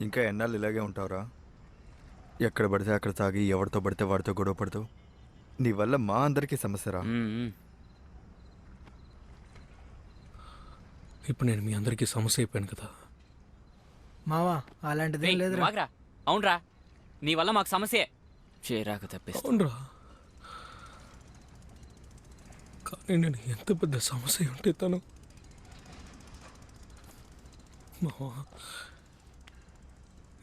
ఇంకా ఎన్నాళ్ళు ఇలాగే ఉంటావురా? ఎక్కడ పడితే అక్కడ తాగి ఎవరితో పడితే వాడితో గొడవ పడతావు? నీ వల్ల మా అందరికీ సమస్యరా. ఇప్పుడు నేను మీ అందరికీ సమస్య అయిపోయాను కదా. మావా అలాంటిదేం రేయ్, లేదురా. అవునరా. నీ వల్ల మాకు సమస్యే. చేరాక తప్పిస్తా. అవునరా. కానీ నేను ఎంత పెద్ద సమస్య ఉంటే తను మావా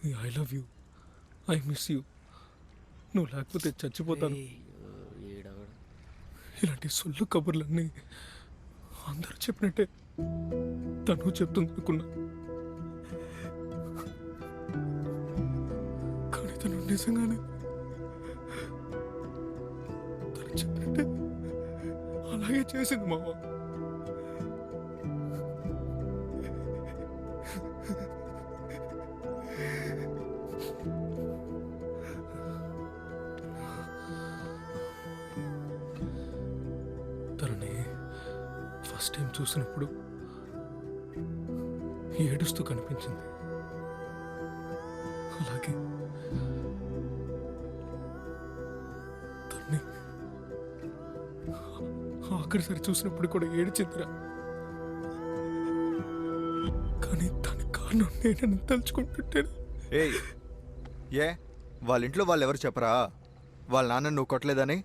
I love you I miss you నువ్వు లేకపోతే చచ్చిపోతాను. ఇలాంటి సొల్లు కబుర్లన్నీ అందరూ చెప్పినట్టే తను చెప్తుంది అనుకున్నా. కానీ తను నిజంగానే తను చెప్పినట్టే అలాగే చేసింది మామ చూసినప్పుడు ఏడుస్తూ కనిపించింది. అలాగే తన్ని ఆఖరిసారి చూసినప్పుడు కూడా ఏడిచిందిరా. కానీ దాని కారణం నేనని తలుచుకుంటుంటేనే. ఏ ఏ? వాళ్ళ ఇంట్లో వాళ్ళు ఎవరు చెప్పరా? వాళ్ళ నాన్న నువ్వు కొట్టలేదని?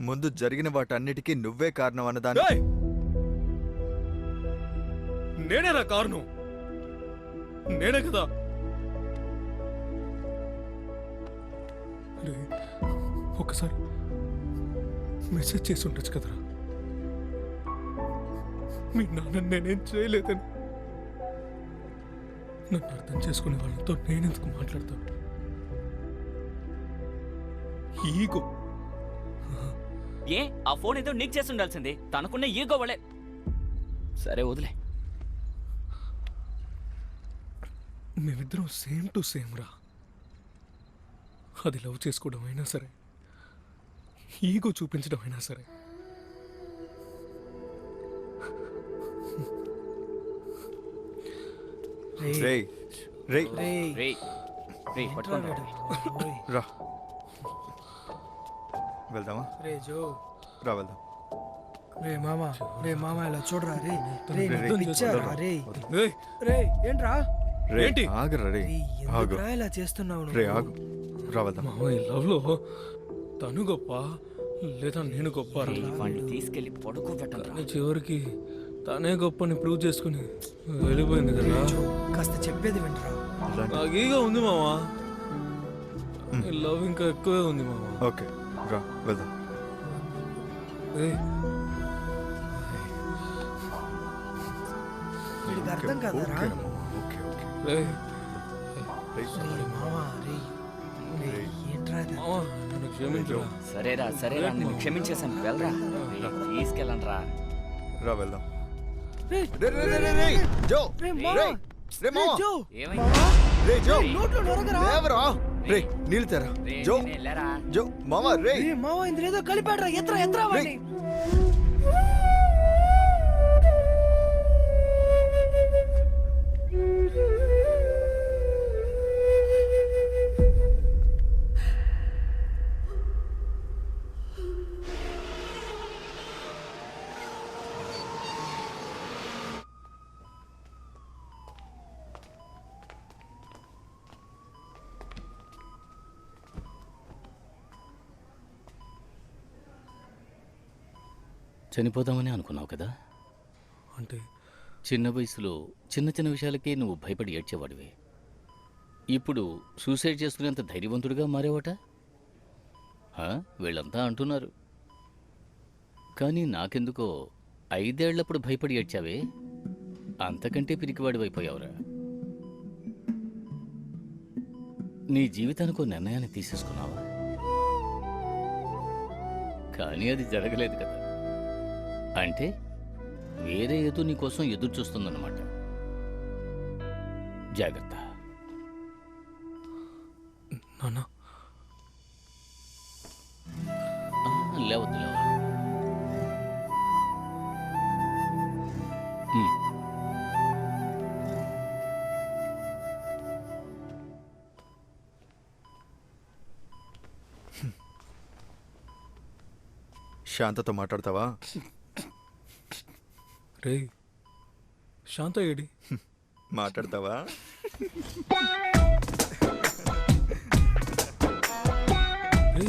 ముందు జరిగిన వాటన్నిటికీ నువ్వే కారణం అన్నదాన్ని ఏయ్! నేనేనా కారణం? నేనే కదా? రే, ఒకసారి మెసేజ్ చేసి ఉండొచ్చు కదరా. మీ నాన్న నేనేం చేయలేదని. నన్ను అర్థం చేసుకునే వాళ్ళతో నేనెందుకు మాట్లాడతాను? ఈగో. ఏ? ఆ ఫోన్ ఏదో నీకు చేసి ఉండాల్సింది. తనకున్న ఈగో వలే. సరే వదిలే. మేమిద్దరం సేమ్ టు సేమ్ రా. అది లవ్ చేసుకోవడం అయినా సరే ఈగో చూపించడం అయినా సరే. రేయ్ రేయ్. రేయ్. రే రే పట్టుకోండి. రా. వెళ్దామా? రే జో. రా వెళ్దాం. రే మామ రే మామ ఇలా చూడరా రే రే నీకు రే, పిచ్చారా రే ఏయ్, రే? ఏంట్రా? రే ఏంటి? ఆగరా రే రే, ఆగు. ఎందుకురా ఇలా చేస్తున్నావు రే నువ్వు? ఆగు. రా వెళ్దాం. మామ ఈ లవ్లో తను గొప్ప లేదా నేను గొప్ప వాడిని తీసుకెళ్ళి పడుకోబెట్టండి కానీ చివరికి తనే గొప్పని ప్రూవ్ చేసుకుని వెళ్ళిపోయింది కదా? జో, కాస్త చెప్పేది వింటరా నాకు ఈగా ఉంది మామ. ఈ లవ్ ఇంకా ఎక్కువే ఉంది మామ. ఓకే. రా వెళ్దాం. అర్థం కాదరా ఓకే ఓకే రే ఏంట్రా సరేరా సరేరా నేను క్షమించేశాను. వెళ్ళరా. రేయ్, తీసుకెళ్ళండి రా. రా వెళ్దాం. రే, రే రే రే రే రే జో. రే రే మామ రే రే మామ జో. ఏమైంది? రే జో. నోట్లో నొరగరా? లేవరా? రే నీళ్ళు తెరా. రే, జో జో మామ రే రే మామ ఇందులో ఏదో కలిపాడరా. ఎత్రా ఎత్రా చనిపోదామని అనుకున్నావు కదా? అంటే? చిన్న వయసులో చిన్న చిన్న విషయాలకే నువ్వు భయపడి ఏడ్చేవాడివి. ఇప్పుడు సూసైడ్ చేసుకునేంత ధైర్యవంతుడిగా మారేవట? వీళ్ళంతా అంటున్నారు. కానీ నాకెందుకో ఐదేళ్ళప్పుడు భయపడి ఏడ్చావే? అంతకంటే పిరికివాడివైపోయావురా. నీ జీవితానికి నిర్ణయాన్ని తీసేసుకున్నావా? కానీ అది జరగలేదు కదా. అంటే వేరే ఏదో నీకోసం ఎదురు చూస్తుందన్నమాట. జాగ్రత్త. లేవద్దు లేవ శాంతతో మాట్లాడతావా? రే శాంత ఏడి? మాట్లాడతావా? రే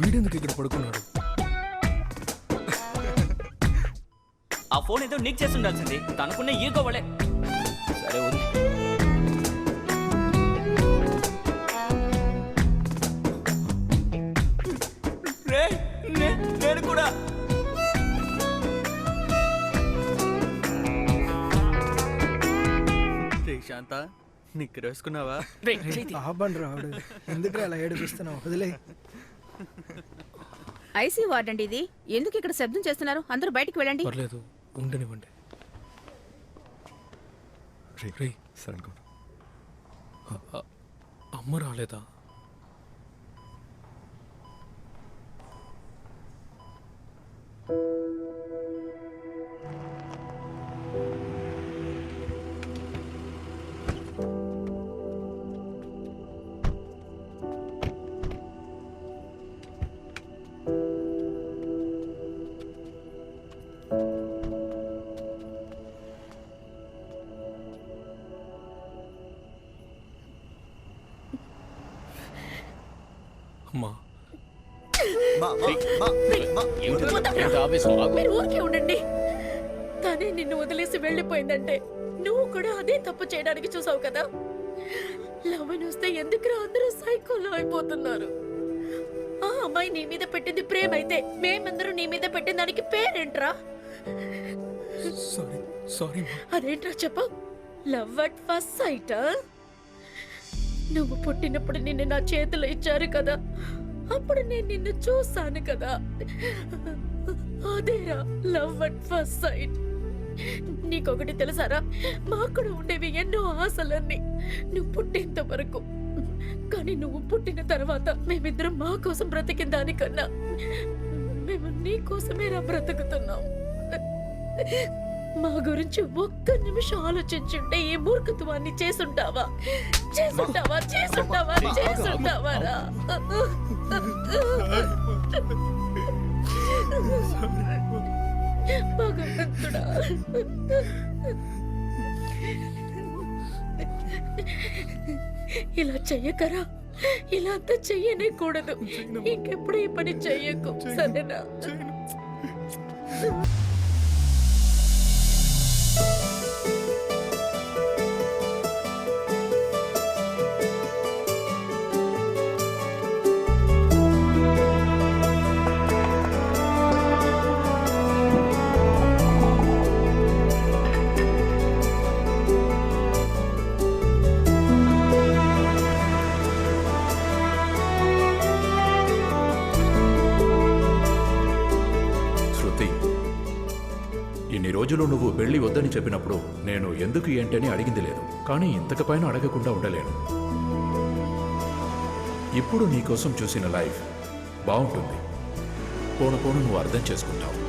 వీడెందుకు ఇక్కడ పడుకున్నాడు? ఆ ఫోన్ ఏదో నీకు చేసి ఉండాల్సింది తనకున్న ఈగో వలే. సరే వదిలే. నిక్కర వేసుకున్నావా. ఆపండి రావుడు ఎందుకు అలా ఏడిపిస్తున్నావు? వదిలే. ఐసీ వార్డ్ అండి ఇది. ఎందుకు ఇక్కడ శబ్దం చేస్తున్నారు? అందరూ బయటికి వెళ్ళండి. పర్లేదు. ఉండనివ్వండి. అమ్మ రాలేదా? అమ్మా. మీరు ఊరికే ఉండండి. తనే నిన్ను వదిలేసి వెళ్ళిపోయిందంటే నువ్వు కూడా అదే తప్పు చేయడానికి చూసావు కదా? లవ్ వస్తే ఎందుకురా అందరూ సైకోలో అయిపోతున్నారు? ఆ అమ్మాయి నీ మీద పెట్టింది ప్రేమ అయితే మేమందరూ నీ మీద పెట్టిన దానికి పేరేంట్రా? సారీ సారీ అదేంట్రా చెప్ప. Love at first sight? నువ్వు పుట్టినప్పుడు నిన్ను నా చేతిలో ఇచ్చారు కదా. అప్పుడు నేను నిన్ను చూశాను కదా. అదేరా లవ్ అట్ ఫస్ట్ సైట్ నీకొకటి తెలుసారా? మాకు కూడా ఉండేవి ఎన్నో ఆశలన్నీ. నువ్వు పుట్టేంత వరకు. కానీ నువ్వు పుట్టిన తర్వాత మేమిద్దరం మా కోసం బ్రతికిన దానికన్నా మేము నీ కోసమేరా బ్రతుకుతున్నాం. మా గురించి ఒక్క నిమిషం ఆలోచించుంటే ఈ మూర్ఖత్వాన్ని చేసుంటావా? చేసుంటావా? చేసుంటావా? చేసుంటావా? భగవంతుడా. ఇలా చెయ్యకరా. ఇలా అంతా చెయ్యనే. కూడదు ఇంకెప్పుడు ఈ పని చెయ్యకు. సరేనా? ఇన్ని నువ్వు వెళ్ళి వద్దని చెప్పినప్పుడు నేను ఎందుకు ఏంటని అడిగింది లేదు. కానీ ఇంతకపైన అడగకుండా ఉండలేను. ఇప్పుడు నీకోసం చూసిన లైఫ్ బాగుంటుంది. పోను పోను నువ్వు అర్థం చేసుకుంటావు.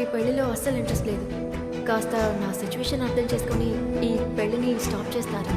నాకు ఈ పెళ్ళిలో అస్సలు ఇంట్రెస్ట్ లేదు. కాస్త నా సిచ్యువేషన్ అర్థం చేసుకొని ఈ పెళ్ళిని స్టాప్ చేస్తారా?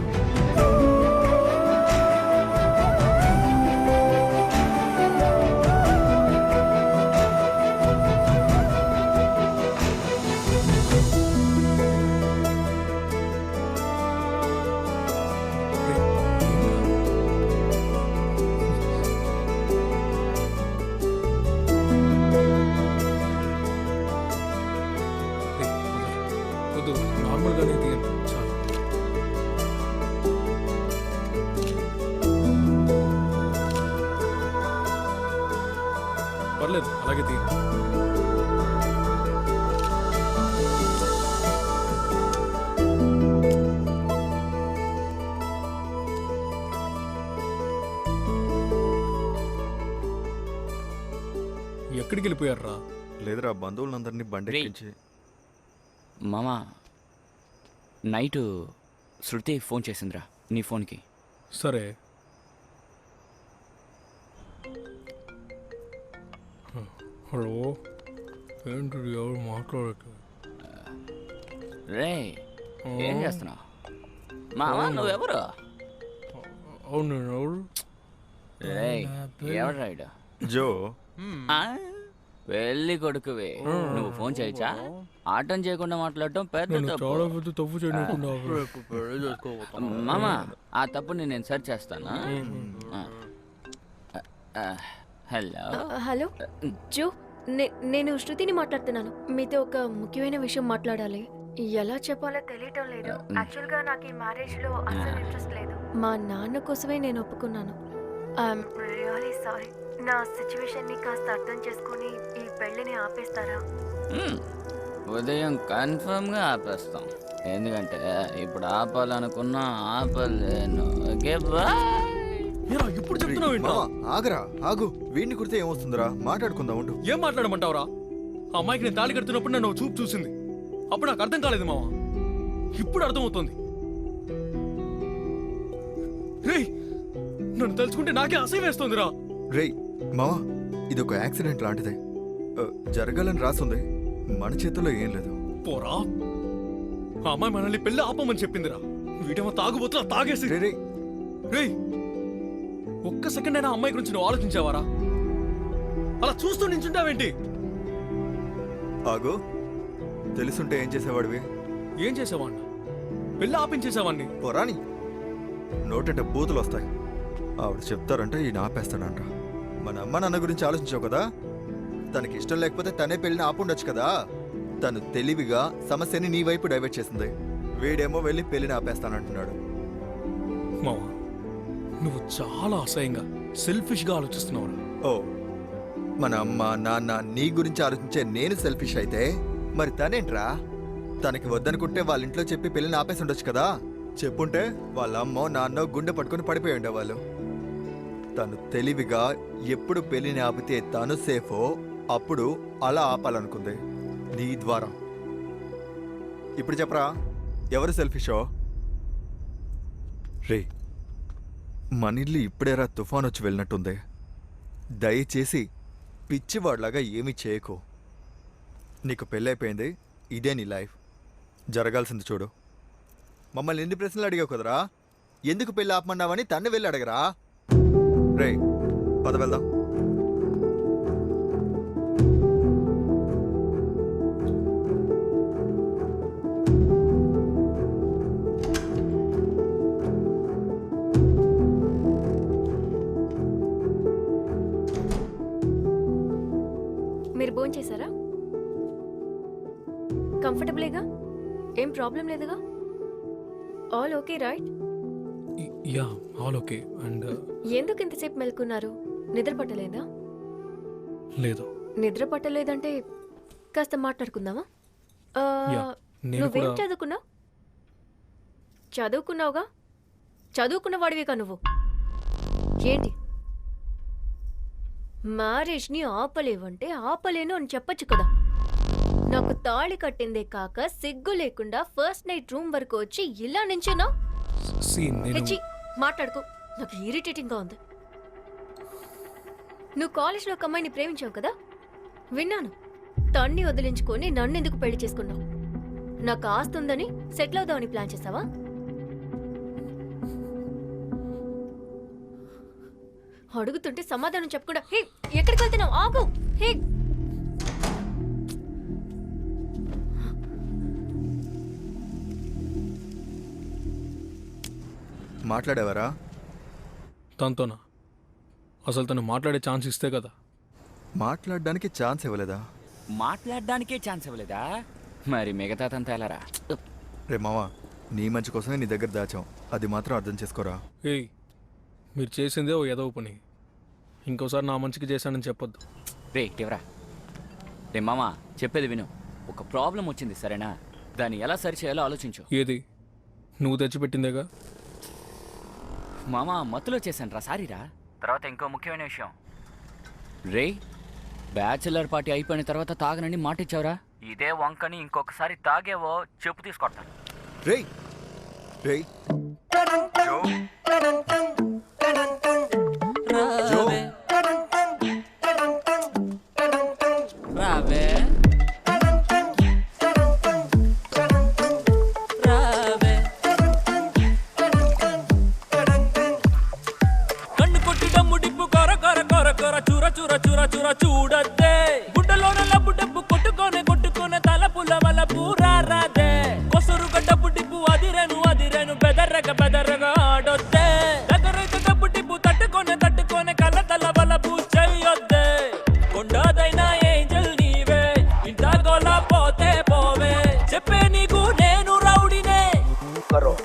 ఎక్కడికి వెళ్ళిపోయారా లేదురా బంధువులందరినీ బండి. ఎక్కించి మామ నైట్ శృతి ఫోన్ చేసిందిరా నీ ఫోన్కి. సరే. హలో ఏంటి ఎవరు మాట్లాడట్లేదు రే ఏం చేస్తున్నావు? మావా నువ్వెవరు అవును నేను ఎవరు? రే ఎవరు రైడ్ జో. వెళ్ళి కొడుకువి. నువ్వు ఫోన్ చేయొచ్చా? ఆటం చేయకుండా మాట్లాడటం పెద్ద తప్పు. మామ ఆ తప్పుని నేను సెర్చ్ చేస్తాను? హలో. హలో. జో నే- నేను శృతిని మాట్లాడుతున్నాను. మీతో ఒక ముఖ్యమైన విషయం మాట్లాడాలి. ఎలా చెప్పాలో తెలియటం లేదు. యాక్చువల్గా నాకు ఈ మ్యారేజ్లో అసలు ఇంట్రెస్ట్ లేదు. మా నాన్న కోసమే నేను ఒప్పుకున్నాను. I'm really sorry. నా సిచ్యువేషన్ని కాస్త అర్థం చేసుకుని పెళ్ళిని ఆపేస్తారా? ఉదయం కన్ఫర్మ్గా ఆపేస్తాం. ఎందుకంటే ఇప్పుడు ఆపాలనుకున్నా ఆపలేను. Okay bye. ఇప్పుడు చెప్తున్నావు ఏంటో ఆగరా ఆగు. వీడిని కుడితే ఏమొస్తుందిరా? మాట్లాడుకుందాం ఉండు. ఏం మాట్లాడమంటావురా? ఆ అమ్మాయికి నేను తాళి కడుతున్నప్పుడు నన్ను చూపు చూసింది. అప్పుడు నాకు అర్థం కాలేదు మావా. ఇప్పుడు అర్థమవుతోంది. రేయ్ నన్ను తలుచుకుంటే నాకే అసహ్యం వేస్తోందిరా. రేయ్ మావా ఇది ఒక యాక్సిడెంట్ లాంటిదే. జరగాలని రాసుంది. మన చేతుల్లో ఏం లేదు. పోరా? ఆ అమ్మాయి మనల్ని పెళ్ళి ఆపమని చెప్పిందిరా. వీటేమో తాగుబోతున్నా తాగేసి రే రే ఒక్క సెకండ్ అయినా అమ్మాయి గురించి నువ్వు ఆలోచించావారా? అలా చూస్తూ నించుంటావేంటి? ఆగు. తెలుసుంటే ఏం చేసేవాడివి? ఏం చేసేవాడిని పెళ్ళి ఆపించేసేవాడిని పోరాని నోటంటే బూతులు వస్తాయి ఆవిడ చెప్తారంటే ఈయన ఆపేస్తాడంట. మన అమ్మ నాన్న గురించి ఆలోచించావు కదా? తనకి ఇష్టం లేకపోతే తనే పెళ్ళిని ఆపుండొచ్చు కదా. తను తెలివిగా సమస్యని నీ వైపు డైవర్ట్ చేసింది. వీడేమో వెళ్ళి పెళ్ళిని ఆపేస్తానంటున్నాడు. మావా నువ్వు చాలా అసహ్యంగా సెల్ఫిష్గా ఆలోచిస్తున్నావురా. ఓ మన అమ్మ నాన్న నీ గురించి ఆలోచించే నేను సెల్ఫిష్ అయితే మరి తనేంట్రా? తనకి వద్దనుకుంటే వాళ్ళ ఇంట్లో చెప్పి పెళ్ళిని ఆపేసి ఉండొచ్చు కదా. చెప్పుంటే వాళ్ళ అమ్మో నాన్నో గుండె పట్టుకుని పడిపోయి ఉండేవాళ్ళు. తను తెలివిగా ఎప్పుడు పెళ్ళిని ఆపితే తను సేఫో అప్పుడు అలా ఆపాలనుకుంది. నీ ద్వారా. ఇప్పుడు చెప్పరా? ఎవరు సెల్ఫిషో రే మన ఇల్లు ఇప్పుడేరా తుఫాన్ వచ్చి వెళ్ళినట్టుంది. దయచేసి పిచ్చివాడ్లాగా ఏమీ చేయకు. నీకు పెళ్ళైపోయింది ఇదే నీ లైఫ్. జరగాల్సింది చూడు. మమ్మల్ని ఎన్ని ప్రశ్నలు అడిగావు కదరా? ఎందుకు పెళ్ళి ఆపమన్నావని తన్ను వెళ్ళి అడగరా? రే పద వెళ్దాం. మీరు భోజనం చేశారా? కంఫర్టబుల్గా? ఏం ప్రాబ్లం లేదుగా? All okay right ya all okay and ఎందుకు ఇంతసేపు మెలుకున్నారు? నిద్ర పట్టలేదా? లేదు. నిద్ర పట్టలేదంటే కాస్త మాట్లాడుకుందామా? నేను నువ్వేం చదువుకున్నావు? చదువుకున్నావుగా? చదువుకున్న వాడివిగా నువ్వు? ఏంటి? మ్యారేజ్ని ఆపలేవంటే ఆపలేను అని చెప్పొచ్చు కదా. నాకు తాళి కట్టిందే కాక సిగ్గు లేకుండా ఫస్ట్ నైట్ రూమ్ వరకు వచ్చి ఇలా నేను హెచ్చి మాట్లాడుకో. నాకు ఇరిటేటింగ్గా ఉంది. నువ్వు కాలేజ్లో ఒక అమ్మాయిని ప్రేమించావు కదా? విన్నాను. తన్ని వదిలించుకొని నన్ను ఎందుకు పెళ్ళి చేసుకున్నావు? నాకు ఆస్తి ఉందని సెటిల్ అవుదామని ప్లాన్ చేసావా? అడుగుతుంటే సమాధానం చెప్పకుండా హే ఎక్కడికి వెళ్తున్నావు ఆగు! హే! మాట్లాడేవారా? తనతోనా? అసలు తను మాట్లాడే ఛాన్స్ ఇస్తే కదా. మాట్లాడడానికి ఛాన్స్ ఇవ్వలేదా? మాట్లాడడానికే ఛాన్స్ ఇవ్వలేదా? మరి మిగతా తంతా ఎలారా? రే మావా నీ మంచి కోసమే నీ దగ్గర దాచాం. అది మాత్రం అర్థం చేసుకోరా? ఏయ్ మీరు చేసిందే ఓ ఎదవ పని. ఇంకోసారి నా మంచికి చేశానని చెప్పొద్దు. రే ఎవరా రే మామా చెప్పేది విను. ఒక ప్రాబ్లం వచ్చింది సరేనా? దాన్ని ఎలా సరి చేయాలో ఆలోచించు. ఏది? నువ్వు తెచ్చిపెట్టిందేగా? మామా మత్తులో చేశాను రా సారీరా. తర్వాత ఇంకో ముఖ్యమైన విషయం. రే బ్యాచులర్ పార్టీ అయిపోయిన తర్వాత తాగనని మాట ఇచ్చావురా ఇదే వంకని ఇంకొకసారి తాగేవో చెప్పు తీసుకొడతాను రేయ్ రేయ్. జో జో చెప్పే